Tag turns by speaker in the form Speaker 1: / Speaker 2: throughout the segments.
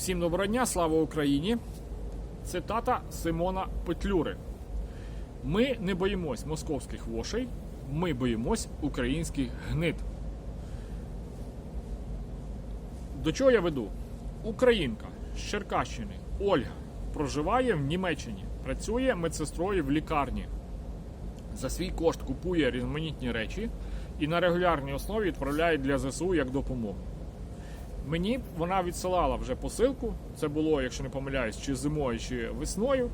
Speaker 1: Всім доброго дня, слава Україні! Цитата Симона Петлюри. Ми не боїмось московських вошей, ми боїмось українських гнид. До чого я веду? Українка з Черкащини Ольга проживає в Німеччині, працює медсестрою в лікарні. За свій кошт купує різноманітні речі і на регулярній основі відправляє для ЗСУ як допомогу. Мені вона відсилала вже посилку. Це було, якщо не помиляюсь, чи зимою, чи весною.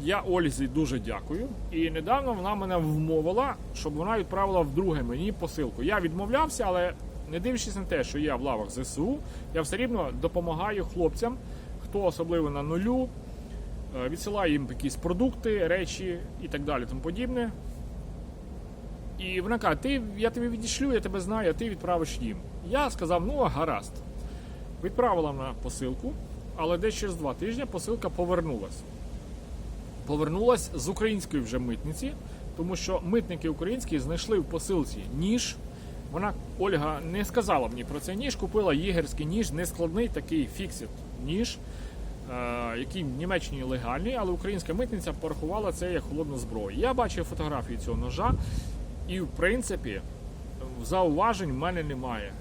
Speaker 1: Я Ользі дуже дякую. І недавно вона мене вмовила, щоб вона відправила вдруге мені посилку. Я відмовлявся, але не дивлячись на те, що я в лавах ЗСУ, я все рівно допомагаю хлопцям, хто особливо на нулю, е, відсилаю їм якісь продукти, речі і так далі, тому подібне. І вона каже, ти, я тобі відійшлю, я тебе знаю, а ти відправиш їм. Я сказав, ну гаразд. Відправила на посилку, але десь через два тижні посилка повернулась. Повернулась з української вже митниці, тому що митники українські знайшли в посилці ніж. Вона, Ольга, не сказала мені про цей ніж, купила єгерський ніж, нескладний такий фіксит ніж, е, який в Німеччині легальний, але українська митниця порахувала це як холодну зброю. Я бачив фотографії цього ножа, і в принципі зауважень в мене немає.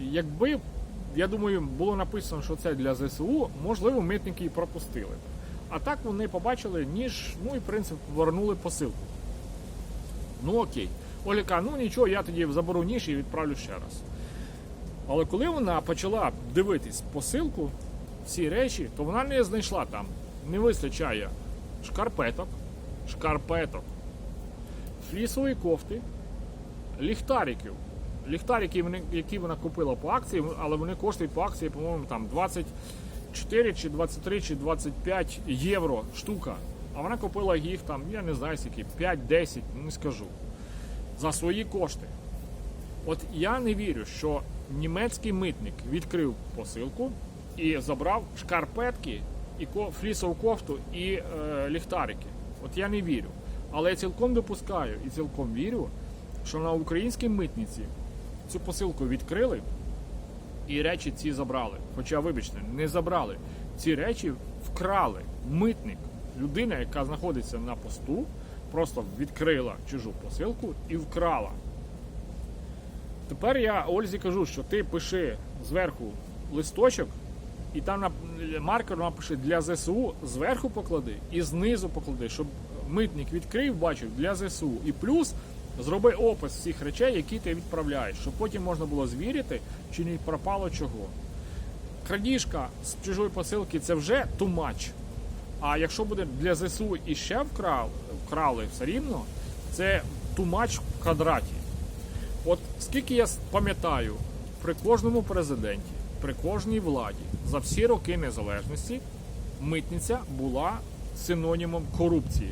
Speaker 1: Якби, я думаю, було написано, що це для ЗСУ, можливо, митники і пропустили. А так вони побачили ніж, ну і в принципі повернули посилку. Ну окей. Оля каже, ну нічого, я тоді заберу ніж і відправлю ще раз. Але коли вона почала дивитись посилку, всі речі, то вона не знайшла там. Не вистачає шкарпеток, шкарпеток, флісової кофти, ліхтариків. Ліхтарики, які вона купила по акції, але вони коштують по акції, по-моєму, там 24 чи 23 чи 25 євро штука. А вона купила їх там, я не знаю скільки, 5-10, не скажу. За свої кошти. От я не вірю, що німецький митник відкрив посилку і забрав шкарпетки, і флісову кофту і е, ліхтарики. От я не вірю. Але я цілком допускаю і цілком вірю, що на українській митниці цю посилку відкрили і речі ці забрали. Хоча, вибачте, не забрали. Ці речі вкрали. Митник, людина, яка знаходиться на посту, просто відкрила чужу посилку і вкрала. Тепер я Ользі кажу, що ти пиши зверху листочок, і там на маркер напиши для ЗСУ зверху поклади і знизу поклади, щоб митник відкрив, бачив для ЗСУ. І плюс зроби опис всіх речей, які ти відправляєш, щоб потім можна було звірити, чи не пропало чого. Крадіжка з чужої посилки це вже much. А якщо буде для ЗСУ і ще вкрав, вкрали все рівно, це much в квадраті. От скільки я пам'ятаю, при кожному президенті, при кожній владі за всі роки незалежності митниця була синонімом корупції.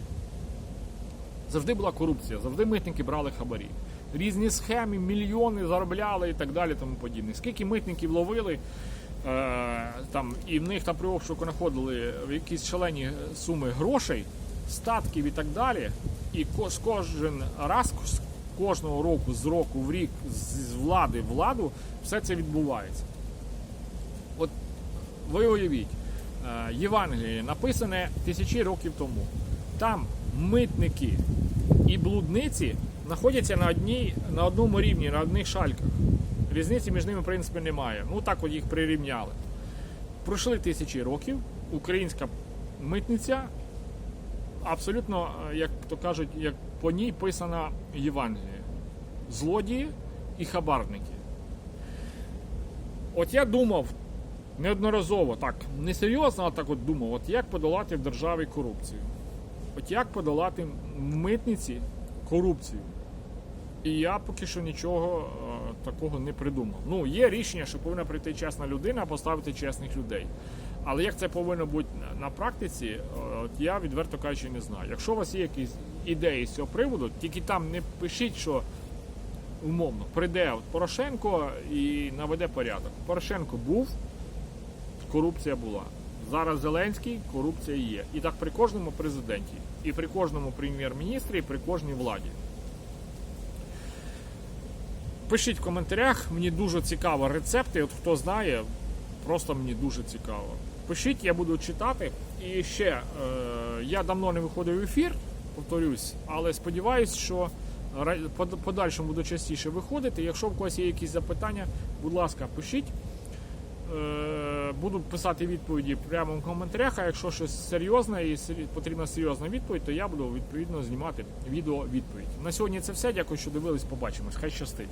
Speaker 1: Завжди була корупція, завжди митники брали хабарі. Різні схеми, мільйони заробляли і так далі, тому подібне. Скільки митників ловили, е, там, і в них там при обшуку знаходили якісь шалені суми грошей, статків і так далі. І ко- з кожен раз, кожного року, з року в рік, з з влади в владу, все це відбувається. От ви уявіть, е, Євангеліє написане тисячі років тому. Там митники і блудниці знаходяться на, одній, на одному рівні, на одних шальках. Різниці між ними, в принципі, немає. Ну так от їх прирівняли. Пройшли тисячі років, українська митниця абсолютно, е, як то кажуть, як по ній писана Євангеліє. Злодії і хабарники. От я думав неодноразово, так, несерйозно, а так от думав, от як подолати в державі корупцію. От як подолати в митниці корупцію. І я поки що нічого е, такого не придумав. Ну, є рішення, що повинна прийти чесна людина, поставити чесних людей. Але як це повинно бути на- практиці, е, от я відверто кажучи не знаю. Якщо у вас є якісь ідеї з цього приводу, тільки там не пишіть, що умовно прийде от Порошенко і наведе порядок. Порошенко був, корупція була. Зараз Зеленський, корупція є. І так при кожному президенті, і при кожному прем'єр-міністрі, і при кожній владі. Пишіть в коментарях, мені дуже цікаво рецепти. От хто знає, Просто мені дуже цікаво. Пишіть, я буду читати. І ще е, я давно не виходив в ефір, повторюсь, але сподіваюсь, що подальшому буду частіше виходити. Якщо в когось є якісь запитання, будь ласка, пишіть. Е, Буду писати відповіді прямо в коментарях. А якщо щось серйозне і потрібна серйозна відповідь, то я буду відповідно знімати відео відповідь. На сьогодні це все. Дякую, що дивились. Побачимось. Хай щастить.